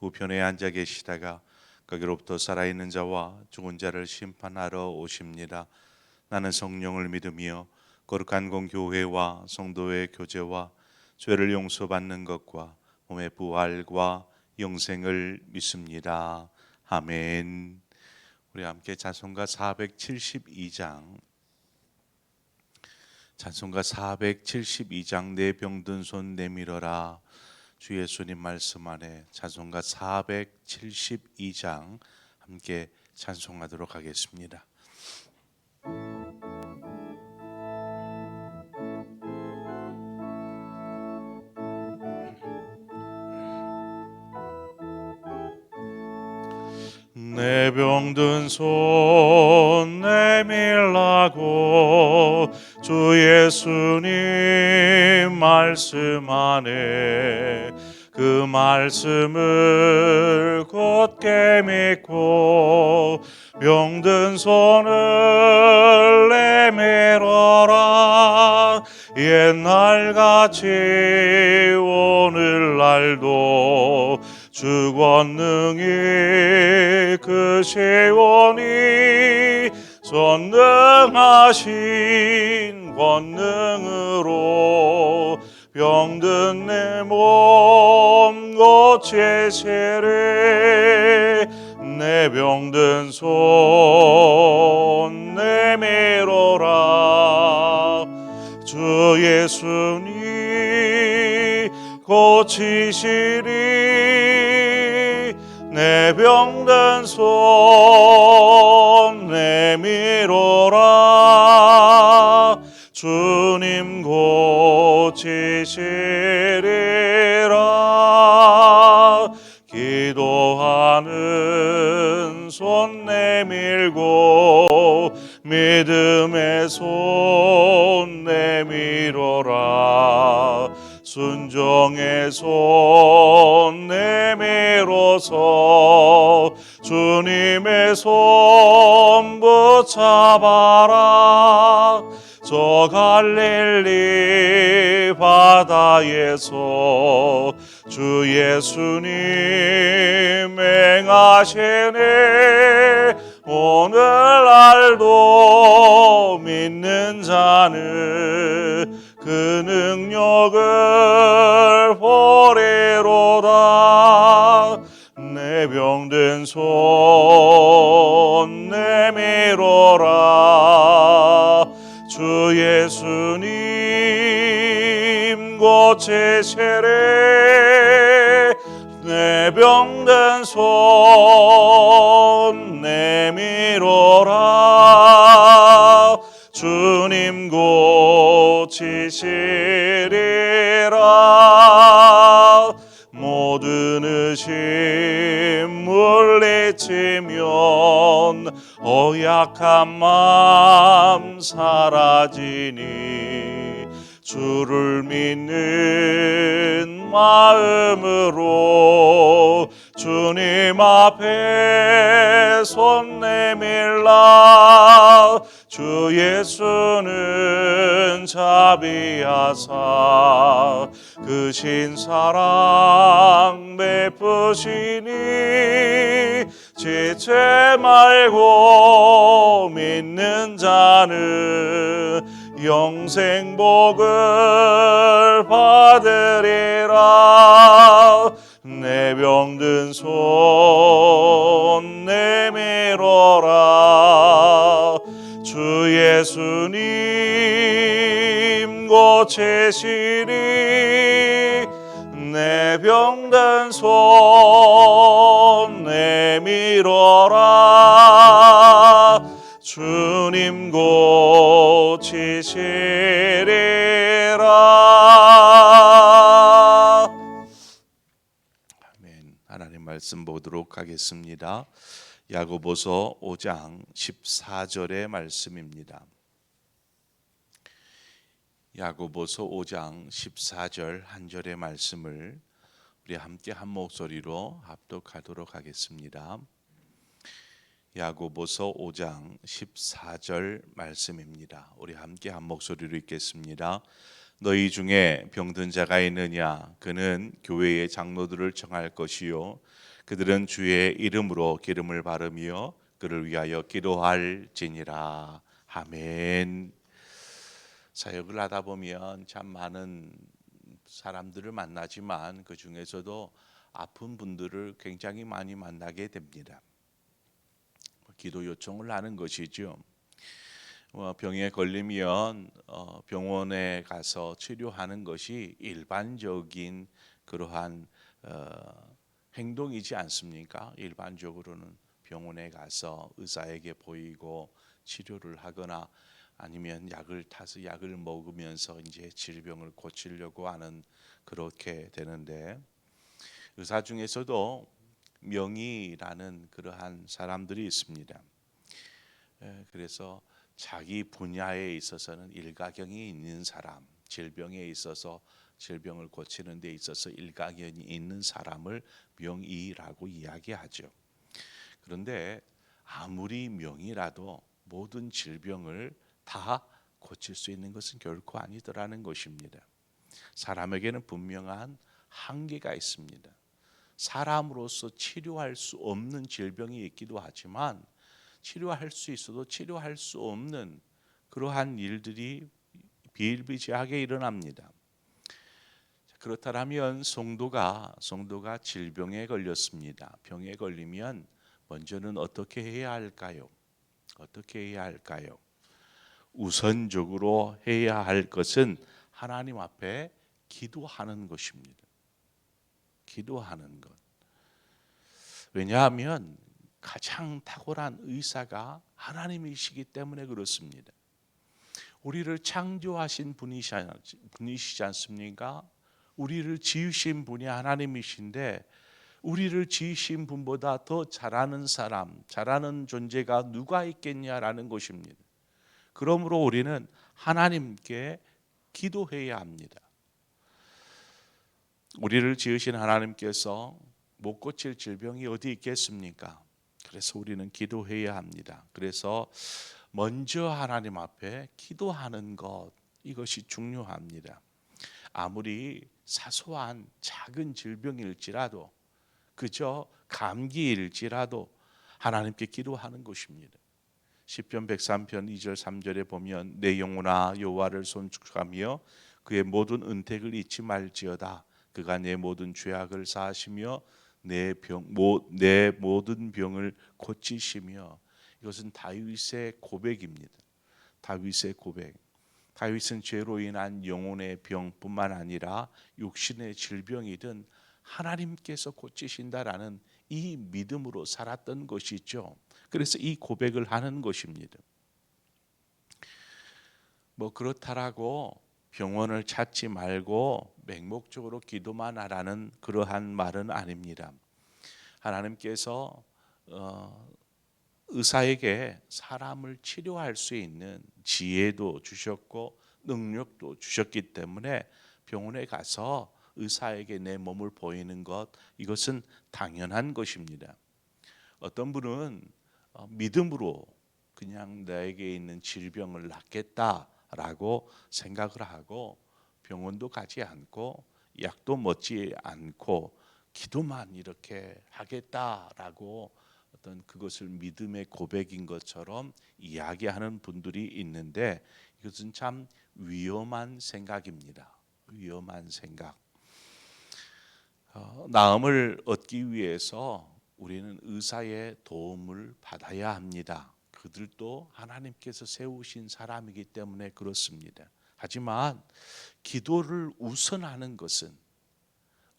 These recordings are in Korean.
우편에 앉아 계시다가 거기로부터 살아있는 자와 죽은 자를 심판하러 오십니다. 나는 성령을 믿으며 거룩한 공교회와 성도의 교제와 죄를 용서받는 것과 몸의 부활과 영생을 믿습니다. 아멘. 우리 함께 찬송가 472장 찬송가 472장 내 병든 손 내밀어라 주 예수님 말씀 안에 찬송가 472장 함께 찬송하도록 하겠습니다. 내 병든 손 내밀라고 주 예수님 말씀 안에 그 말씀을 곧게 믿고 병든 손을 내밀어라. 옛날같이 오늘날도 주 권능이 그 시온이 전능하신 권능으로 병든 내 몸 고치시리 내 병든 손 주님의 손 붙잡아라. 저 갈릴리 바다에서 주 예수님 행하시네 오늘날도 믿는 자는 그 능력을 보리로다. 내 병든 손 고치시래 내 병든 손 내밀어라. 주님 고치시리라. 모든 의심 물리치면 어약한 마음 사라지니 주를 믿는 마음으로 주님 앞에 손 내밀라. 주 예수는 자비하사 그 신사랑 베푸시니 지체 말고 말씀 보도록 하겠습니다. 야고보서 5장 14절의 말씀입니다. 야고보서 5장 14절 한 절의 말씀을 우리 함께 한 목소리로 합독하도록 하겠습니다. 야고보서 5장 14절 말씀입니다. 우리 함께 한 목소리로 읽겠습니다. 너희 중에 병든 자가 있느냐 그는 교회의 장로들을 정할 것이요 그들은 주의 이름으로 기름을 바르며 그를 위하여 기도할지니라 아멘. 사역을 하다 보면 참 많은 사람들을 만나지만 그 중에서도 아픈 분들을 굉장히 많이 만나게 됩니다. 기도 요청을 하는 것이죠. 어, 병에 걸리면 어, 병원에 가서 치료하는 것이 일반적인 그러한 어, 행동이지 않습니까? 일반적으로는 병원에 가서 의사에게 보이고 치료를 하거나 아니면 약을 타서 약을 먹으면서 이제 질병을 고치려고 하는 그렇게 되는데 의사 중에서도 명의라는 그러한 사람들이 있습니다. 에, 그래서 자기 분야에 있어서는 일가견이 있는 사람, 질병에 있어서 질병을 고치는 데 있어서 일가견이 있는 사람을 명의라고 이야기하죠. 그런데 아무리 명의라도 모든 질병을 다 고칠 수 있는 것은 결코 아니더라는 것입니다. 사람에게는 분명한 한계가 있습니다. 사람으로서 치료할 수 없는 질병이 있기도 하지만 치료할 수 있어도 치료할 수 없는 그러한 일들이 비일비재하게 일어납니다. 그렇다면 성도가 성도가 질병에 걸렸습니다. 병에 걸리면 먼저는 어떻게 해야 할까요? 어떻게 해야 할까요? 우선적으로 해야 할 것은 하나님 앞에 기도하는 것입니다. 기도하는 것. 왜냐하면 가장 탁월한 의사가 하나님이시기 때문에 그렇습니다. 우리를 창조하신 분이시, 분이시지 않습니까? 우리를 지으신 분이 하나님이신데 우리를 지으신 분보다 더 잘하는 사람, 잘하는 존재가 누가 있겠냐라는 것입니다. 그러므로 우리는 하나님께 기도해야 합니다. 우리를 지으신 하나님께서 못 고칠 질병이 어디 있겠습니까? 그래서 우리는 기도해야 합니다. 그래서 먼저 하나님 앞에 기도하는 것 이것이 중요합니다. 아무리 사소한 작은 질병일지라도 그저 감기일지라도 하나님께 기도하는 것입니다. 시편 103편 2절 3절에 보면 내 영혼아 여호와를 손축하며 그의 모든 은택을 잊지 말지어다 그가 내 모든 죄악을 사하시며 내 병, 내 모든 병을 고치시며 이것은 다윗의 고백입니다. 다윗의 고백. 다윗은 죄로 인한 영혼의 병뿐만 아니라 육신의 질병이든 하나님께서 고치신다라는 이 믿음으로 살았던 것이죠. 그래서 이 고백을 하는 것입니다. 뭐 그렇다라고 병원을 찾지 말고 맹목적으로 기도만 하라는 그러한 말은 아닙니다. 하나님께서 어, 의사에게 사람을 치료할 수 있는 지혜도 주셨고 능력도 주셨기 때문에 병원에 가서 의사에게 내 몸을 보이는 것 이것은 당연한 것입니다. 어떤 분은 어, 믿음으로 그냥 나에게 있는 질병을 낫겠다라고 생각을 하고 병원도 가지 않고 약도 먹지 않고 기도만 이렇게 하겠다라고 어떤 그것을 믿음의 고백인 것처럼 이야기하는 분들이 있는데 이것은 참 위험한 생각입니다. 위험한 생각. 어, 나음을 얻기 위해서 우리는 의사의 도움을 받아야 합니다. 그들도 하나님께서 세우신 사람이기 때문에 그렇습니다. 하지만 기도를 우선하는 것은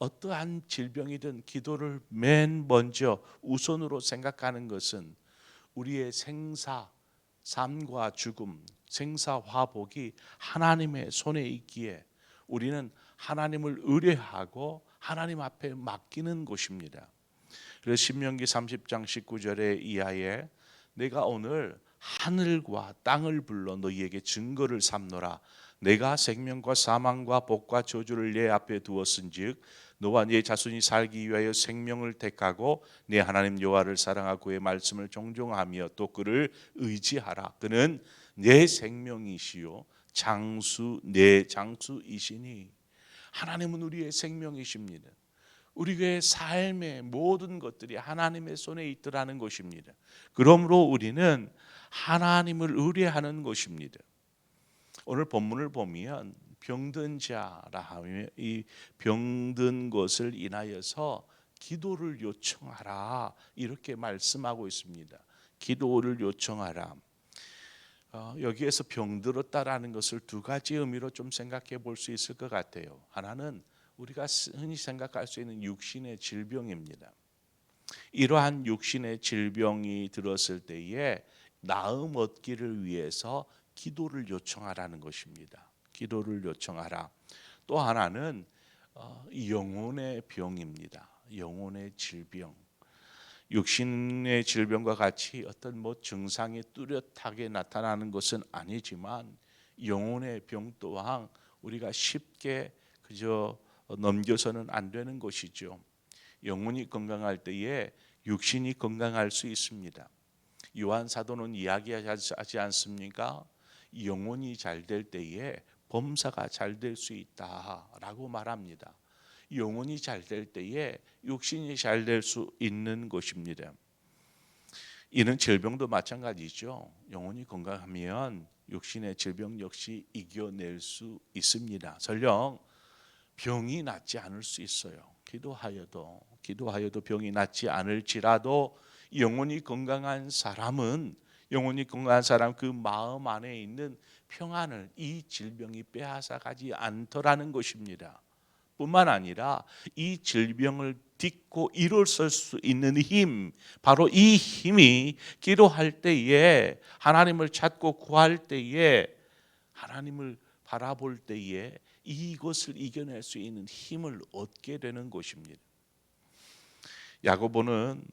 어떠한 질병이든 기도를 맨 먼저 우선으로 생각하는 것은 우리의 생사, 삶과 죽음, 생사 화복이 하나님의 손에 있기에 우리는 하나님을 의뢰하고 하나님 앞에 맡기는 것입니다. 그래서 신명기 30장 19절의 이하에 내가 오늘 하늘과 땅을 불러 너희에게 증거를 삼노라 내가 생명과 사망과 복과 저주를 내 앞에 두었은즉 너와 네 자손이 살기 위하여 생명을 택하고 네 하나님 여호와를 사랑하고 그의 말씀을 종종하며 또 그를 의지하라 그는 내 생명이시요 장수 내 장수이시니 하나님은 우리의 생명이십니다. 우리의 삶의 모든 것들이 하나님의 손에 있더라는 것입니다. 그러므로 우리는 하나님을 의뢰하는 것입니다. 오늘 본문을 보면 병든 자라 하며 이 병든 것을 인하여서 기도를 요청하라 이렇게 말씀하고 있습니다. 기도를 요청하라. 어, 여기에서 병들었다라는 것을 두 가지 의미로 좀 생각해 볼 수 있을 것 같아요. 하나는 우리가 흔히 생각할 수 있는 육신의 질병입니다. 이러한 육신의 질병이 들었을 때에 나음 얻기를 위해서 기도를 요청하라는 것입니다. 기도를 요청하라. 또 하나는 어, 영혼의 병입니다. 영혼의 질병. 육신의 질병과 같이 어떤 뭐 증상이 뚜렷하게 나타나는 것은 아니지만 영혼의 병 또한 우리가 쉽게 그저 넘겨서는 안 되는 것이죠. 영혼이 건강할 때에 육신이 건강할 수 있습니다. 요한 사도는 이야기하지 않습니까? 영혼이 잘 될 때에 범사가 잘 될 수 있다라고 말합니다. 영혼이 잘 될 때에 육신이 잘 될 수 있는 것입니다. 이는 질병도 마찬가지죠. 영혼이 건강하면 육신의 질병 역시 이겨낼 수 있습니다. 설령 병이 낫지 않을 수 있어요. 기도하여도 기도하여도 병이 낫지 않을지라도 영혼이 건강한 사람은 영혼이 건강한 사람 그 마음 안에 있는 평안을 이 질병이 빼앗아 가지 않더라는 것입니다. 뿐만 아니라 이 질병을 딛고 일어설 수 있는 힘, 바로 이 힘이 기도할 때에 하나님을 찾고 구할 때에 하나님을 바라볼 때에 이것을 이겨낼 수 있는 힘을 얻게 되는 것입니다. 야고보는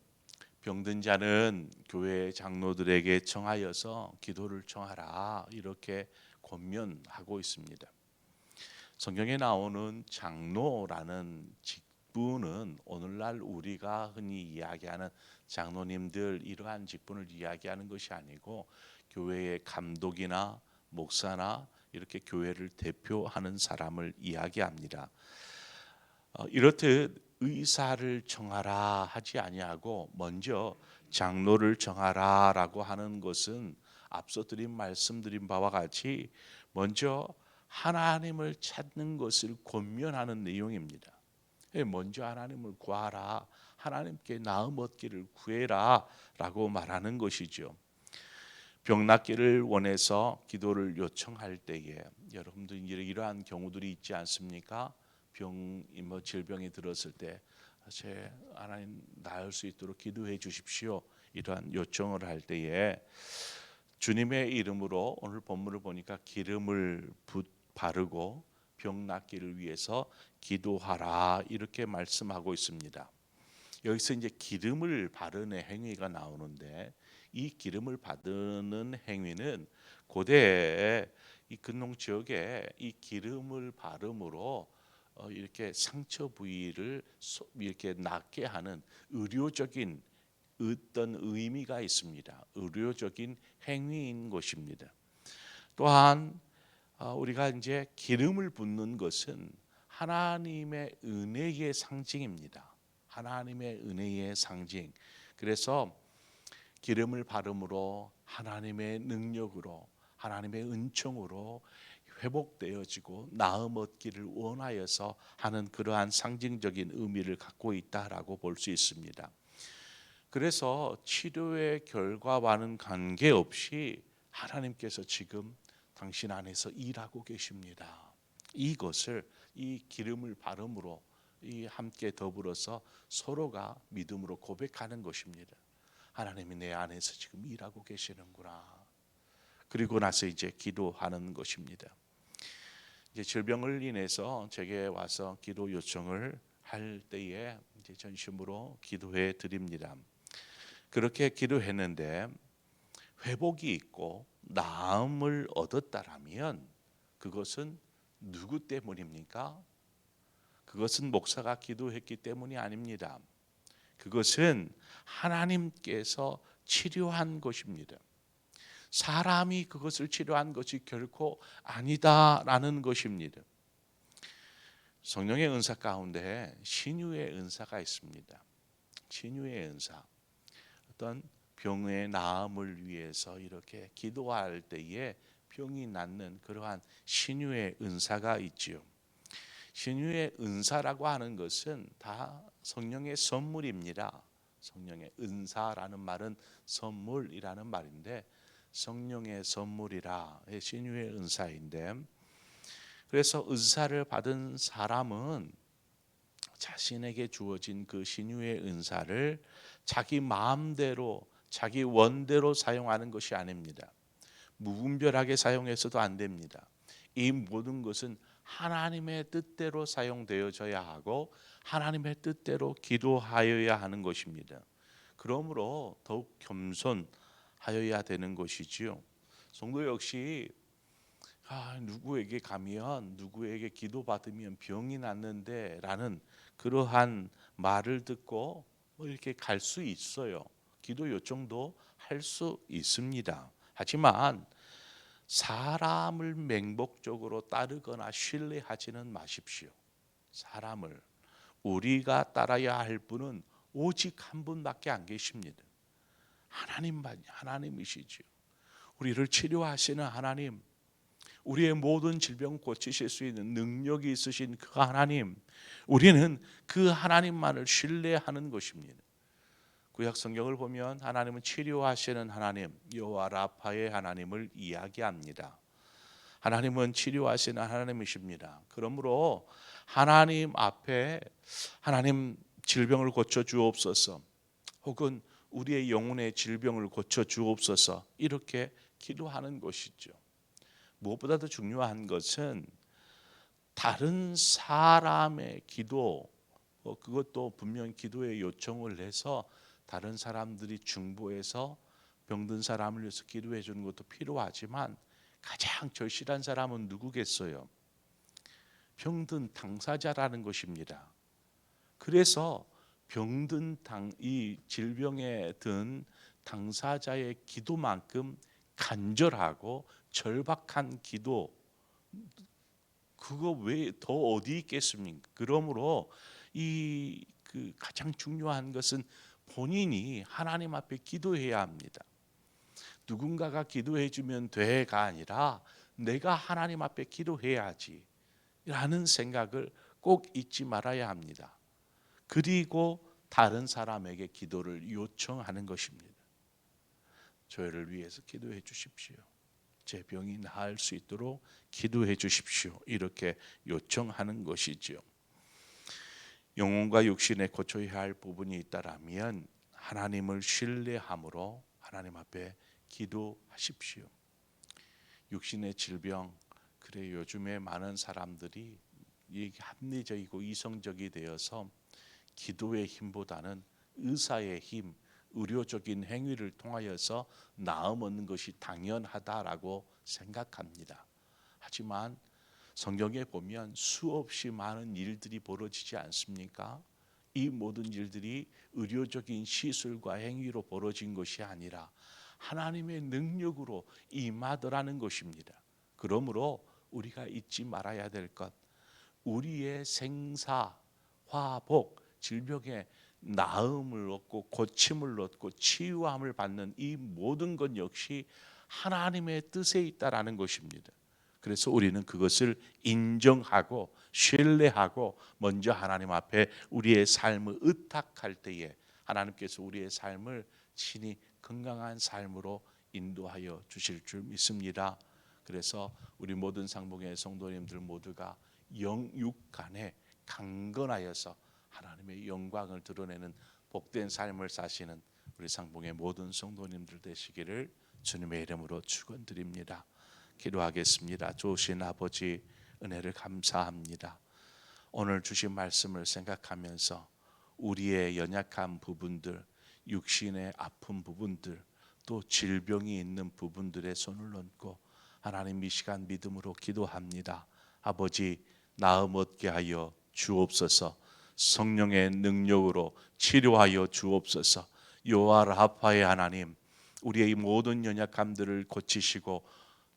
병든 자는 교회 장로들에게 청하여서 기도를 청하라 이렇게 권면하고 있습니다. 성경에 나오는 장로라는 직분은 오늘날 우리가 흔히 이야기하는 장로님들 이러한 직분을 이야기하는 것이 아니고 교회의 감독이나 목사나 이렇게 교회를 대표하는 사람을 이야기합니다. 어, 이렇듯 의사를 정하라 하지 아니하고 먼저 장로를 정하라라고 하는 것은 앞서 드린 말씀드린 바와 같이 먼저 하나님을 찾는 것을 권면하는 내용입니다. 예, 먼저 하나님을 구하라. 하나님께 나음 얻기를 구해라라고 말하는 것이죠. 병 낫기를 원해서 기도를 요청할 때에 여러분들 이러한 경우들이 있지 않습니까? 병이 뭐 질병이 들었을 때 제 하나님 나을 수 있도록 기도해 주십시오. 이러한 요청을 할 때에 주님의 이름으로 오늘 본문을 보니까 기름을 붓 바르고 병 낫기를 위해서 기도하라 이렇게 말씀하고 있습니다. 여기서 이제 기름을 바르는 행위가 나오는데 이 기름을 바르는 행위는 고대 이 근농 지역에 이 기름을 바름으로 어, 이렇게 상처 부위를 이렇게 낫게 하는 의료적인 어떤 의미가 있습니다. 의료적인 행위인 것입니다. 또한 어, 우리가 이제 기름을 붓는 것은 하나님의 은혜의 상징입니다. 하나님의 은혜의 상징. 그래서 기름을 바름으로 하나님의 능력으로 하나님의 은총으로 회복되어지고 나음 얻기를 원하여서 하는 그러한 상징적인 의미를 갖고 있다라고 볼 수 있습니다. 그래서 치료의 결과와는 관계없이 하나님께서 지금 당신 안에서 일하고 계십니다. 이것을 이 기름을 바름으로 이 함께 더불어서 서로가 믿음으로 고백하는 것입니다. 하나님이 내 안에서 지금 일하고 계시는구나. 그리고 나서 이제 기도하는 것입니다. 이제 질병을 인해서 제게 와서 기도 요청을 할 때에 이제 전심으로 기도해 드립니다. 그렇게 기도했는데 회복이 있고 나음을 얻었다라면 그것은 누구 때문입니까? 그것은 목사가 기도했기 때문이 아닙니다. 그것은 하나님께서 치료한 것입니다. 사람이 그것을 치료한 것이 결코 아니다라는 것입니다. 성령의 은사 가운데 신유의 은사가 있습니다. 신유의 은사. 어떤 병의 나음을 위해서 이렇게 기도할 때에 병이 낫는 그러한 신유의 은사가 있지요. 신유의 은사라고 하는 것은 다 성령의 선물입니다. 성령의 은사라는 말은 선물이라는 말인데 성령의 선물이라 신유의 은사인데 그래서 은사를 받은 사람은 자신에게 주어진 그 신유의 은사를 자기 마음대로 자기 원대로 사용하는 것이 아닙니다. 무분별하게 사용해서도 안 됩니다. 이 모든 것은 하나님의 뜻대로 사용되어져야 하고 하나님의 뜻대로 기도하여야 하는 것입니다. 그러므로 더욱 겸손 하여야 되는 것이지요. 성도 역시 아, 누구에게 가면 누구에게 기도 받으면 병이 낫는데라는 그러한 말을 듣고 뭐 이렇게 갈 수 있어요. 기도 요청도 할 수 있습니다. 하지만 사람을 맹목적으로 따르거나 신뢰하지는 마십시오. 사람을 우리가 따라야 할 분은 오직 한 분밖에 안 계십니다. 하나님만 하나님이시죠. 우리를 치료하시는 하나님, 우리의 모든 질병 고치실 수 있는 능력이 있으신 그 하나님, 우리는 그 하나님만을 신뢰하는 것입니다. 구약 성경을 보면 하나님은 치료하시는 하나님, 여호와 라파의 하나님을 이야기합니다. 하나님은 치료하시는 하나님이십니다. 그러므로 하나님 앞에 하나님 질병을 고쳐 주옵소서. 혹은 우리의 영혼의 질병을 고쳐 주옵소서. 이렇게 기도하는 것이죠. 무엇보다도 중요한 것은 다른 사람의 기도 어, 그것도 분명 기도의 요청을 해서 다른 사람들이 중보해서 병든 사람을 위해서 기도해 주는 것도 필요하지만 가장 절실한 사람은 누구겠어요? 병든 당사자라는 것입니다. 그래서 병든 당, 이 질병에 든 당사자의 기도만큼 간절하고 절박한 기도 그거 왜 더 어디 있겠습니까? 그러므로 이 그 가장 중요한 것은 본인이 하나님 앞에 기도해야 합니다. 누군가가 기도해 주면 돼가 아니라 내가 하나님 앞에 기도해야지 라는 생각을 꼭 잊지 말아야 합니다. 그리고 다른 사람에게 기도를 요청하는 것입니다. 저희를 위해서 기도해 주십시오. 제 병이 나을 수 있도록 기도해 주십시오. 이렇게 요청하는 것이지요. 영혼과 육신에 고쳐야 할 부분이 있다라면 하나님을 신뢰함으로 하나님 앞에 기도하십시오. 육신의 질병 그래 요즘에 많은 사람들이 합리적이고 이성적이 되어서 기도의 힘보다는 의사의 힘, 의료적인 행위를 통하여서 나음 얻는 것이 당연하다라고 생각합니다. 하지만 성경에 보면 수없이 많은 일들이 벌어지지 않습니까? 이 모든 일들이 의료적인 시술과 행위로 벌어진 것이 아니라 하나님의 능력으로 임하더라는 것입니다. 그러므로 우리가 잊지 말아야 될 것, 우리의 생사, 화복, 질병의 나음을 얻고 고침을 얻고 치유함을 받는 이 모든 것 역시 하나님의 뜻에 있다라는 것입니다. 그래서 우리는 그것을 인정하고 신뢰하고 먼저 하나님 앞에 우리의 삶을 의탁할 때에 하나님께서 우리의 삶을 친히 건강한 삶으로 인도하여 주실 줄 믿습니다. 그래서 우리 모든 상봉의 성도님들 모두가 영육간에 강건하여서 하나님의 영광을 드러내는 복된 삶을 사시는 우리 상봉의 모든 성도님들 되시기를 주님의 이름으로 축원드립니다. 기도하겠습니다. 좋으신 아버지 은혜를 감사합니다. 오늘 주신 말씀을 생각하면서 우리의 연약한 부분들, 육신의 아픈 부분들, 또 질병이 있는 부분들에 손을 얹고 하나님 이 시간 믿음으로 기도합니다. 아버지 나음 얻게 하여 주옵소서. 성령의 능력으로 치료하여 주옵소서. 요아라파의 하나님 우리의 이 모든 연약함들을 고치시고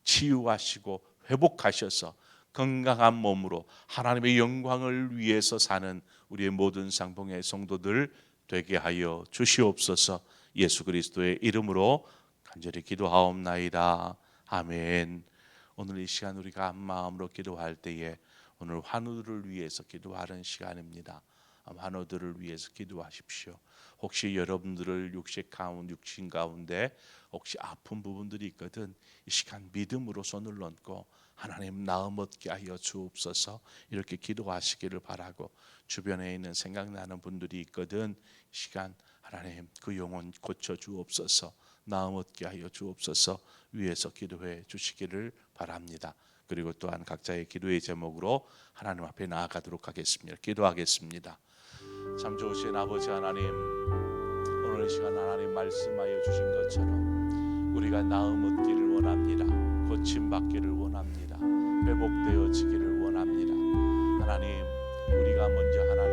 치유하시고 회복하셔서 건강한 몸으로 하나님의 영광을 위해서 사는 우리의 모든 상봉의 성도들 되게 하여 주시옵소서. 예수 그리스도의 이름으로 간절히 기도하옵나이다. 아멘. 오늘 이 시간 우리가 한 마음으로 기도할 때에 오늘 환우들을 위해서 기도하는 시간입니다. 환우들을 위해서 기도하십시오. 혹시 여러분들을 육신 가운데 육신 가운데 혹시 아픈 부분들이 있거든 이 시간 믿음으로 손을 얹고 하나님 나음 얻게 하여 주옵소서 이렇게 기도하시기를 바라고 주변에 있는 생각나는 분들이 있거든 이 시간 하나님 그 영혼 고쳐 주옵소서 나음 얻게 하여 주옵소서 위에서 기도해 주시기를 바랍니다. 그리고 또한 각자의 기도의 제목으로 하나님 앞에 나아가도록 하겠습니다. 기도하겠습니다. 참 좋으신 아버지 하나님 오늘 이 시간 하나님 말씀하여 주신 것처럼 우리가 나음 얻기를 원합니다. 고침 받기를 원합니다. 회복되어지기를 원합니다. 하나님 우리가 먼저 하나님